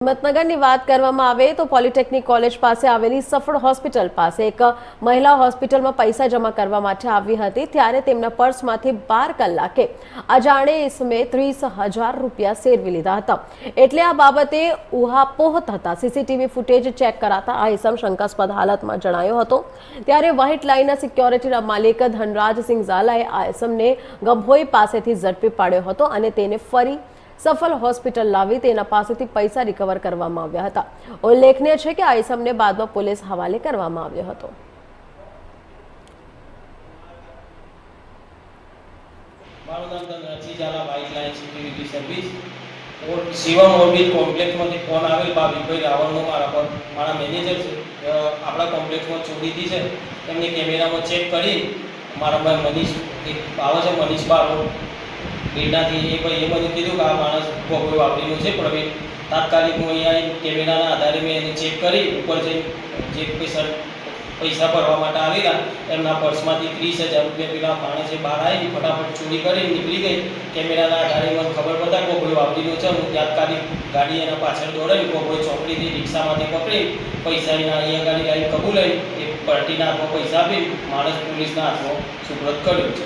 હિંમતનગરની વાત કરવામાં આવે તો પોલિટેકનિક કોલેજ પાસે આવેલી સફળ હોસ્પિટલ પાસે એક મહિલા હોસ્પિટલમાં પૈસા જમા કરવા માટે આવી હતી. ત્યારે તેમના પર્સમાંથી બાર કલાકે અજાણે ઇસમે ત્રીસ હજાર રૂપિયા સેરવી લીધા હતા. એટલે આ બાબતે ઉહાપોહ થતા સીસીટીવી ફૂટેજ ચેક કરાતા આ ઇસમ શંકાસ્પદ હાલતમાં જણાયો હતો. ત્યારે વ્હાઇટ લાઇનના સિક્યોરિટીના માલિક ધનરાજસિંહ ઝાલાએ આ ઇસમને ગભોઈ પાસેથી ઝડપી પાડ્યો હતો અને તેને ફરી સફલ હોસ્પિટલ લાવી તેના પાસેથી પૈસા રિકવર કરવામાં આવ્યા હતા. ઉલ્લેખનીય છે કે આ ઇસમને બાદમાં પોલીસ હવાલે કરવામાં આવ્યો હતો. મારું નામ Dhanraji Jhala bike line security service. Shivam Orbit કોમ્પ્લેક્સમાંથી phone આવેલ ભાવિકભાઈ રાવણનો મારા પર. મારા મેનેજર છે. આપણા કોમ્પ્લેક્સમાં ચોરીથી છે. એમને કેમેરામાં ચેક કરી. મારા ભાઈ મનીષ, એક આવે છે મનીષ બારો બેડાથી એ ભાઈ એ મને કીધું કે આ માણસ કોઈ વાપરીનો છે, પણ હવે તાત્કાલિક હું અહીંયા કેમેરાના આધારે મેં એને ચેક કરી, ઉપર જે જે પૈસા પૈસા ભરવા માટે આવેલા, એમના પર્સમાંથી ત્રીસ હજાર રૂપિયા પેલા માણસે બહાર આવી ફટાફટ ચોરી કરી નીકળી ગઈ. કેમેરાના આધારે મને ખબર પડતા કોઈ વાપરીનો છે, હું તાત્કાલિક ગાડી એના પાછળ દોડાવી કોઈ ચોકડીથી રિક્ષામાંથી પકડી, પૈસા એના અહીંયા ગાડી લાવી કબૂલાઈ, એ પાર્ટીના હાથમાં પૈસા આપી, માણસ પોલીસના હાથમાં સુપ્રત કર્યો છે.